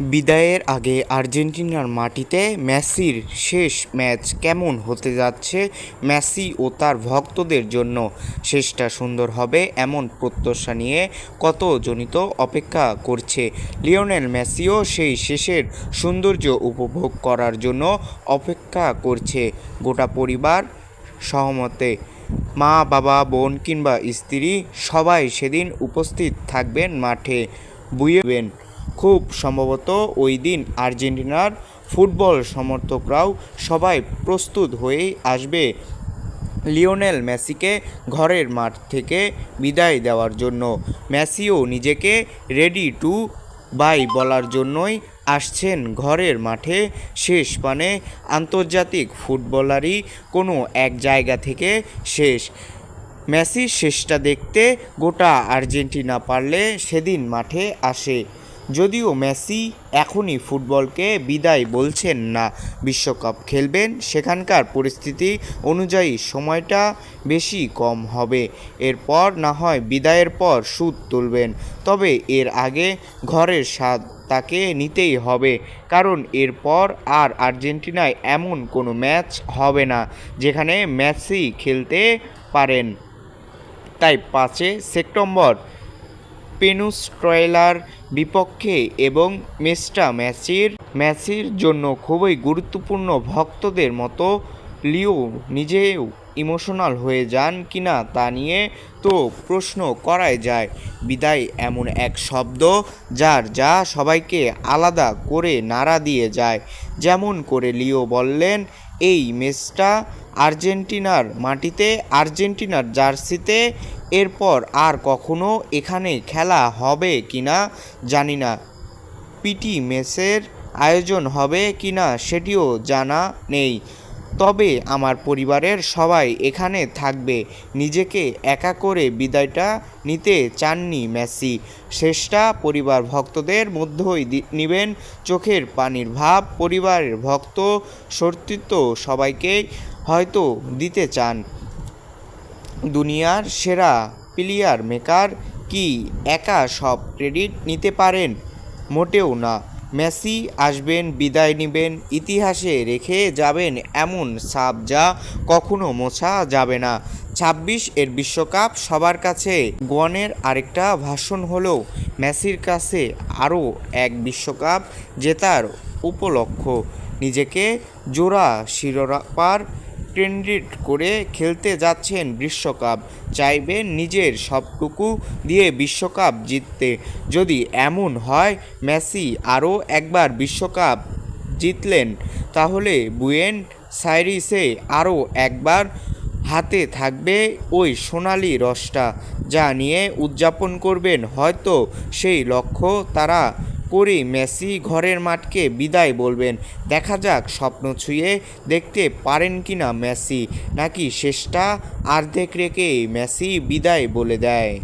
বিদায়ের আগে আর্জেন্টিনার মাটিতে মেসির শেষ ম্যাচ কেমন হতে যাচ্ছে মেসি ও তার ভক্তদের জন্য? শেষটা সুন্দর হবে এমন প্রত্যাশা নিয়ে কত জনিত অপেক্ষা করছে। লিওনেল মেসিও সেই শেষের সৌন্দর্য উপভোগ করার জন্য অপেক্ষা করছে। গোটা পরিবার, সহমতে মা, বাবা, বোন কিংবা স্ত্রী সবাই সেদিন উপস্থিত থাকবেন মাঠে। বুয়েবেন। খুব সম্ভবত ওই দিন আর্জেন্টিনার ফুটবল সমর্থকরাও সবাই প্রস্তুত হয়েই আসবে লিওনেল মেসিকে ঘরের মাঠ থেকে বিদায় দেওয়ার জন্য। মেসিও নিজেকে রেডি টু বাই বলার জন্যই আসছেন ঘরের মাঠে। শেষ পানে আন্তর্জাতিক ফুটবলারই কোনো এক জায়গা থেকে শেষ। মেসির শেষটা দেখতে গোটা আর্জেন্টিনা পারলে সেদিন মাঠে আসে। যদিও মেসি এখনই ফুটবলকে বিদায় বলছেন না। বিশ্বকাপ খেলবেন, সেখানকার পরিস্থিতি অনুযায়ী সময়টা বেশি কম হবে। এরপর না হয় বিদায়ের পর সুদ তুলবেন। তবে এর আগে ঘরের স্বাদ তাকে নিতেই হবে, কারণ এরপর আর আর্জেন্টিনায় এমন কোনো ম্যাচ হবে না, যেখানে মেসি খেলতে পারেন। তাই পাঁচে সেপ্টেম্বর পেনুস্ট্রয়েলার বিপক্ষে এবং মেস্টা ম্যাচের ম্যাচের জন্য খুবই গুরুত্বপূর্ণ ভক্তদের মতো লিও নিজেও ইমোশনাল হয়ে যান কিনা তা নিয়ে তো প্রশ্ন করাই যায়। বিদায়, এমন এক শব্দ যার যা সবাইকে আলাদা করে নাড়া দিয়ে যায়। যেমন করে লিও বললেন, এই ম্যাচটা আর্জেন্টিনার মাটিতে, আর্জেন্টিনার জার্সিতে, এরপর আর কখনো এখানে খেলা হবে কিনা জানি না। পিটি মেসের আয়োজন হবে কিনা সেটিও জানা নেই। তবে আমার পরিবারের সবাই এখানে থাকবে। নিজেকে একা করে বিদায়টা নিতে চাননি মেসি। শেষটা পরিবার ভক্তদের মধ্যেই নিবেন। চোখের পানির ভাব, পরিবারের ভক্ত, সতীর্থ সবাইকেই হয়তো দিতে চান। দুনিয়ার সেরা প্লেয়ার, মেকার কি একা সব ক্রেডিট নিতে পারেন? মোটেও না। মেসি আসবেন, বিদায় নেবেন, ইতিহাসে রেখে যাবেন এমন ছাপ যা কখনো মোছা যাবে না। ছাব্বিশ এর বিশ্বকাপ সবার কাছে গনের আরেকটা ভাষণ হলেও মেসির কাছে আরও এক বিশ্বকাপ জেতার উপলক্ষ। নিজেকে জোড়া শিরোপার ক্রেডিট করে খেলতে যাচ্ছেন বিশ্বকাপ। চাইবেন নিজের সবটুকু দিয়ে বিশ্বকাপ জিততে। যদি এমন হয়, মেসি আরও একবার বিশ্বকাপ জিতলেন, তাহলে বুয়েন সাইরিসে আরও একবার হাতে থাকবে ওই সোনালি রসটা, যা নিয়ে উদযাপন করবেন। হয়তো সেই লক্ষ্য তারা করে মেসি ঘরের মাঠকে বিদায় বলবেন। দেখা যাক, স্বপ্ন ছুঁয়ে দেখতে পারেন কি না মেসি, নাকি শেষটা আর্ধেক রেখে মেসি বিদায় বলে দেয়।